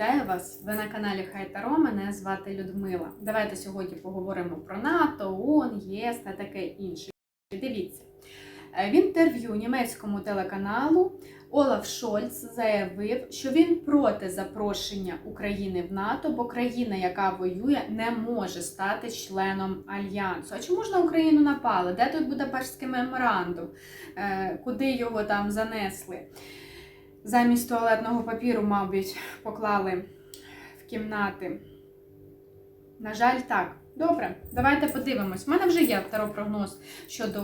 Вітаю вас! Ви на каналі Хайтаро. Мене звати Людмила. Давайте сьогодні поговоримо про НАТО, ООН, ЄС та таке інше. Дивіться, Е, в інтерв'ю німецькому телеканалу Олаф Шольц заявив, що він проти запрошення України в НАТО, бо країна, яка воює, не може стати членом альянсу. А чому ж на Україну напали? Де тут Будапештський меморандум? Е, Куди його там занесли? Замість туалетного папіру, мабуть, поклали в кімнати. На жаль, так. Добре, давайте подивимось. У мене вже є второпрогноз щодо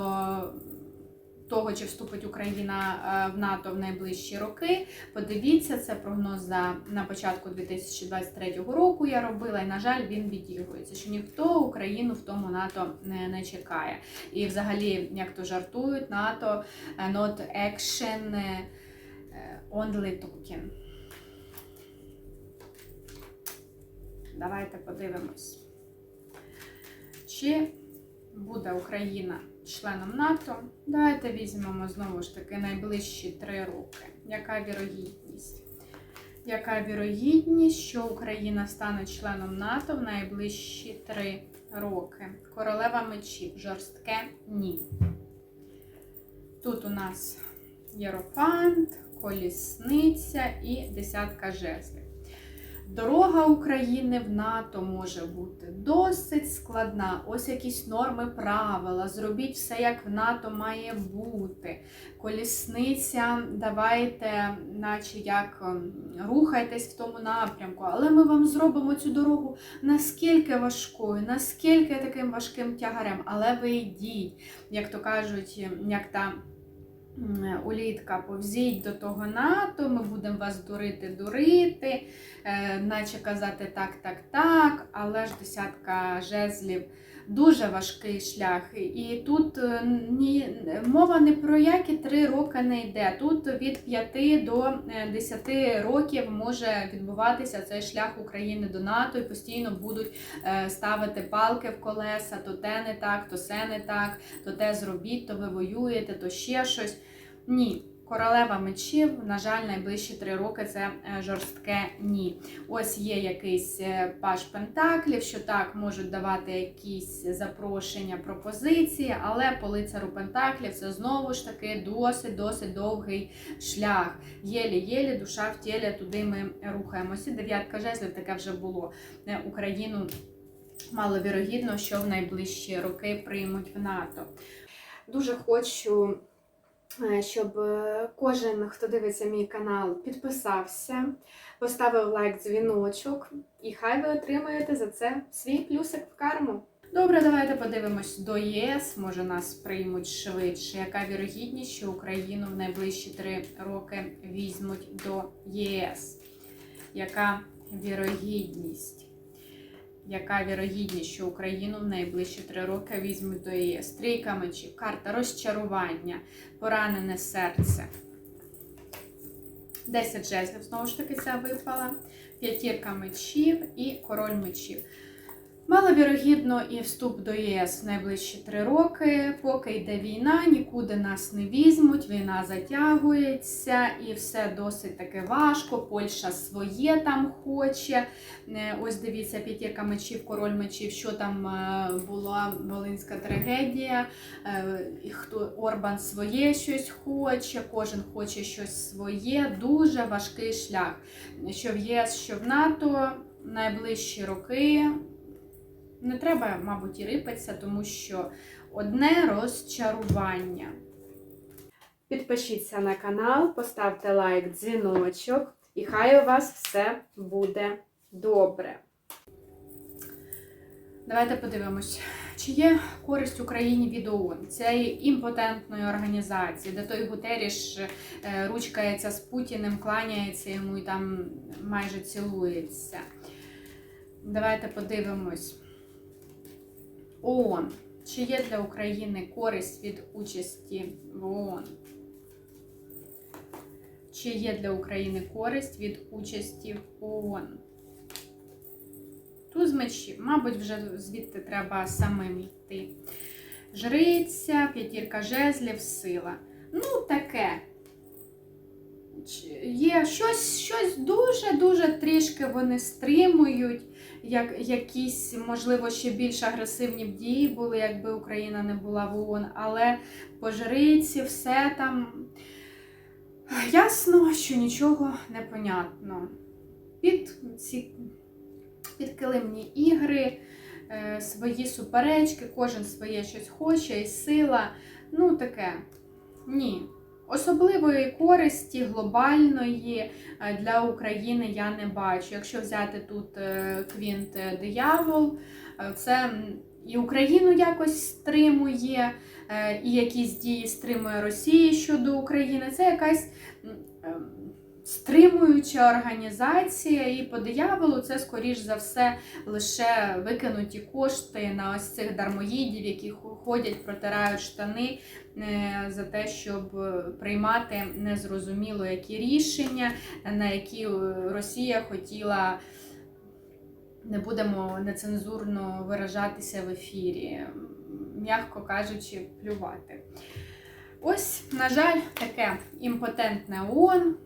того, чи вступить Україна е, в НАТО в найближчі роки. Подивіться, це прогноз за на початку 2023 року я робила, і, на жаль, він відігрується, що ніхто Україну в тому НАТО не, не чекає. І взагалі, як то жартують, НАТО е, not action. Е, Only Talking. Давайте подивимось. Чи буде Україна членом НАТО? Давайте візьмемо знову ж таки найближчі три роки. Яка вірогідність? Яка вірогідність, що Україна стане членом НАТО в найближчі три роки? Королева мечів. Жорстке ні. Тут у нас Єрофант, колісниця і десятка жезлів. Дорога України в НАТО може бути досить складна. Ось якісь норми правила. Зробіть все, як в НАТО має бути. Колісниця, давайте, наче як ем, рухайтесь в тому напрямку, але ми вам зробимо цю дорогу наскільки важкою, наскільки таким важким тягарем, але ви йдіть, як то кажуть, як та. Улітка, повзіть до того НАТО, ми будемо вас дурити, дурити, е, наче казати так, так, так, але ж десятка жезлів дуже важкий шлях. І тут е, ні, мова не про які три роки не йде. Тут від 5 до е, 10 років може відбуватися цей шлях України до НАТО, і постійно будуть е, ставити палки в колеса, то те не так, то се не так, то те зробіть, то ви воюєте, то ще щось. Ні. Королева мечів, на жаль, найближчі три роки це е, жорстке ні. Ось є якийсь е, паш пентаклів, що так можуть давати якісь запрошення, пропозиції, але по лицару пентаклів це знову ж таки досить досить довгий шлях. Єлі-єлі, душа в тілі, туди ми рухаємося. Дев'ятка жезлів таке вже було Е, Україну. Маловірогідно, що в найближчі роки приймуть в НАТО. Дуже хочу щоб е, кожен, хто дивиться мій канал, підписався, поставив лайк, дзвіночок, і хай ви отримаєте за це свій плюсик в карму. Добре, давайте подивимось до ЄС. Може нас приймуть швидше. Яка вірогідність, що Україну в найближчі три роки візьмуть до ЄС? Яка вірогідність? Яка вірогідність, що Україну в найближчі три роки візьмуть до ЄС? Трійка мечів, карта розчарування, поранене серце. 10 жезлів, знову ж таки, ця випала. П'ятірка мечів і король мечів. Маловірогідно і вступ до ЄС в найближчі три роки. Поки йде війна, нікуди нас не візьмуть, війна затягується і все досить таки важко. Польща своє там хоче. Е, Ось дивіться, п'ятірка мечів, король мечів, що там е, була волинська трагедія. Е, Хто Орбан своє щось хоче, кожен хоче щось своє. Дуже важкий шлях. Що в ЄС, що в НАТО найближчі роки. Не треба, мабуть, і рипатися, тому що одне розчарування. Підпишіться на канал, поставте лайк, дзвіночок, і хай у вас все буде добре. Давайте подивимось, чи є користь Україні від ООН, цієї імпотентної організації, де той Гутеріш е, ручкається з Путіним, кланяється йому і там майже цілується. Давайте подивимось. ООН. Чи є для України користь від участі в ООН? Чи є для України користь від участі в ООН? Туз мечів, мабуть, вже звідти треба самим йти. Жриця, п'ятірка жезлів, сила. Ну, таке. є щось, щось дуже-дуже трішки вони стримують. Як якісь, можливо, ще більш агресивні дії були, якби Україна не була в ООН, але по все там ясно, що нічого не понятно. Під ці підкилимні ігри, е, свої суперечки, кожен своє щось хоче і сила. Ну, таке. Ні. Особливої користі глобальної е, для України я не бачу. Якщо взяти тут е, квінт е, диявол, це і Україну якось стримує, і якісь дії стримує Росії щодо України. Це якась ем, стримуюча організація, і по дияволу це, скоріш за все, лише викинуті кошти на ось цих дармоїдів, які ходять, протирають штани е, за те, щоб е, приймати незрозуміло які рішення, на які е, Росія хотіла. Не будемо нецензурно виражатися в ефірі, м'яко кажучи, плювати. Ось, на жаль, таке імпотентне ООН,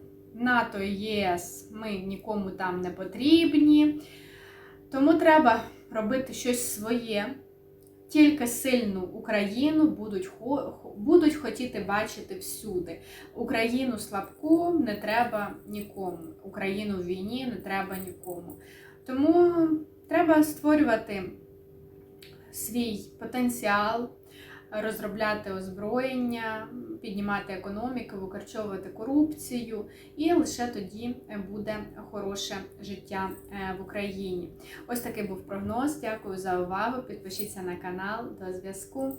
НАТО і ЄС ми нікому там не потрібні. Тому треба робити щось своє. Тільки сильну Україну будуть, будуть хотіти бачити всюди. Україну слабку не треба нікому. Україну в війні не треба нікому. Тому треба створювати свій потенціал, розробляти озброєння, піднімати економіку, викорчовувати корупцію, і лише тоді буде хороше життя е, в Україні. Ось такий був прогноз. Дякую за увагу. Підпишіться на канал. До зв'язку.